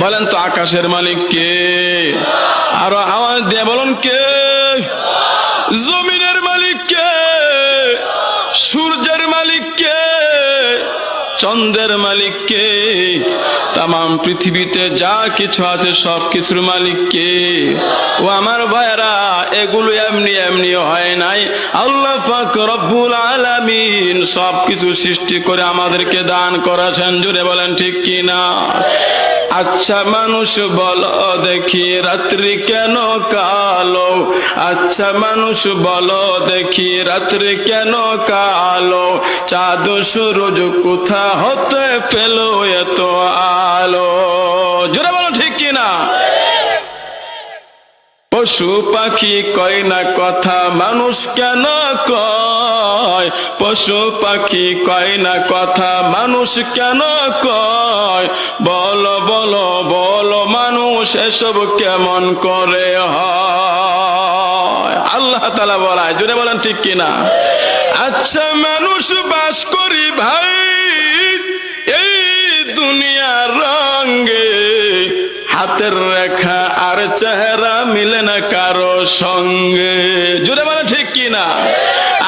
বলেন তো আকাশের মালিক কে? আরও আওয়াজ দিয়ে বলুন কে? জমিনের মালিক কে? সূর্যের মালিক কে? চন্দ্রের মালিক কে? তাম পৃথিবীতে যা কিছু আছে সব কিছুর মালিক কে? ও আমার ভাইরা এগুলো এমনি এমনি হয় নাই। আল্লাহ রব্বুল আলামিন সব কিছু সৃষ্টি করে আমাদেরকে দান করেছেন। জুড়ে বলেন ঠিক কি না আচ্ছা মানুষ বল দেখি রাত্রি কেন কালো? আচ্ছা মানুষ বল দেখি রাত্রি কেন কালো? চাঁদ সূরজ কোথা হতে পেল এত আলো? জোরে বলো ঠিক কিনা? পশু পাখি কয় না কথা, মানুষ কেন কয়? পশু পাখি কয় না কথা, মানুষ কেন কয়? বলো বলো বলো, মানুষ এসব কেমন করে হয়? আল্লাহ তালা বলায় জুড়ে বলেন ঠিক কিনা? আচ্ছা মানুষ বাস করি ভাই, এই দুনিয়ার রঙ্গে হাতের রেখা আর চেহারা মিলে না কারও সঙ্গে। জুড়ে মানে ঠিক কি না?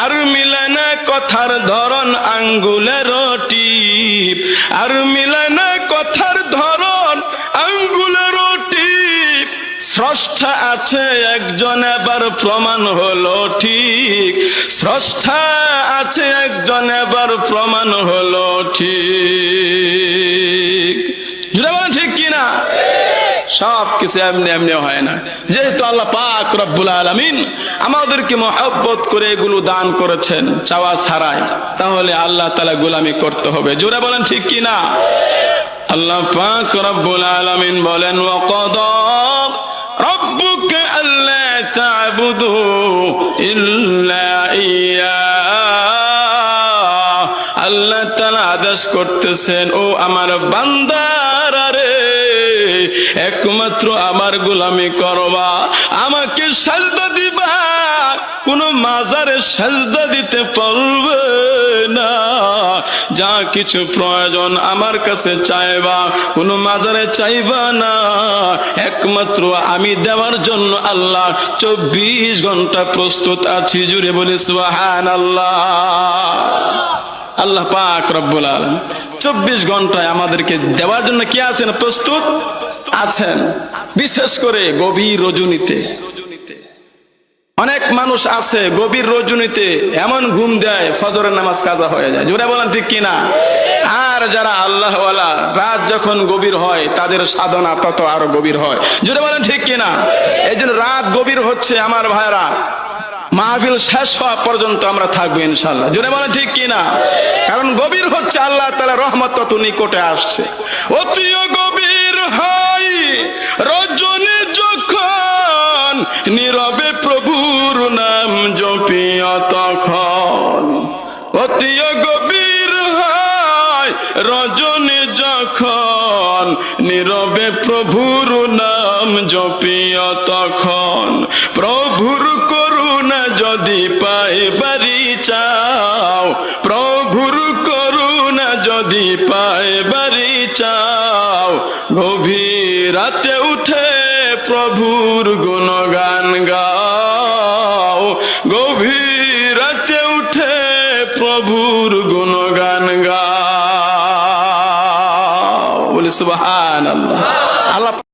আর মিলে না কথার ধরন, আঙ্গুলের টিপ। আর মিলে না কথার ধরন, আঙ্গুলের টিপ। স্রষ্টা আছে একজন, এবার প্রমাণ হলো ঠিক। স্রষ্টা আছে একজন, এবার প্রমাণ হলো ঠিক জুড়ে বলেন ঠিক কিনা সব কিছু এমনি এমনি হয় না যেহেতু আল্লাহ পাক রব্বুল আলামিন আমাদেরকে মহব্বত করে এগুলো দান করেছেন চাওয়া ছাড়াই তাহলে আল্লাহ তালা গোলামি করতে হবে জোরে বলেন ঠিক কি না আল্লাহ পাক রব্বুল আলামিন বলেন ওয়াকাদা ربك ألا تعبدوا إلا إياه আল্লাহ তালা আদেশ করতেছেন ও আমার বান্দারা রে একমাত্র আমার গোলামি করবা। আমাকে সাজদা দিবা। কোন মাজারে সাজদা দিতে পারবে না। যা কিছু প্রয়োজন আমার কাছে চাইবা, কোন মাজারে চাইবা না। একমাত্র আমি দেওয়ার জন্য আল্লাহ চব্বিশ ঘণ্টা প্রস্তুত আছি। জুড়ে বলি সুহান আল্লাহ আল্লাহ পাক রব্বুল আলম চব্বিশ ঘন্টায় আমাদেরকে দেওয়ার জন্য কি আছেন প্রস্তুত? আছেন, বিশেষ করে গভীর রজনীতে। অনেক মানুষ আছে গভীর রজনীতে এমন ঘুম দেয়, ফজরের নামাজ কাজা হয়ে যায়। জোরে বলেন ঠিক কিনা? আর যারা আল্লাহ রাত যখন গভীর হয়, তাদের সাধনা তত আরও গভীর হয়। জোরে বলেন ঠিক কিনা? এই জন্য রাত গভীর হচ্ছে আমার ভাইরা মাহফিল শেষ হওয়া পর্যন্ত আমরা থাকব ইনশাল্লাহ জোরে বলেন ঠিক কিনা? কারণ গভীর হচ্ছে আল্লাহ তালা রহমত তত নিকটে আসছে। অতিও গভীর রজনী যখন নীরবে প্রভুর নাম জপিয়া তখন অতিও গভীর হয় রজনী যখন নীরবে প্রভুর নাম জপিয়া তখন, প্রভুর করুণা যদি পাই বাড়ি চাও রাতে উঠে প্রভুর গুণগান গাও। গভীর রাতে উঠে প্রভুর গুণগান গাও। বলে সুবাহ আল্লাহ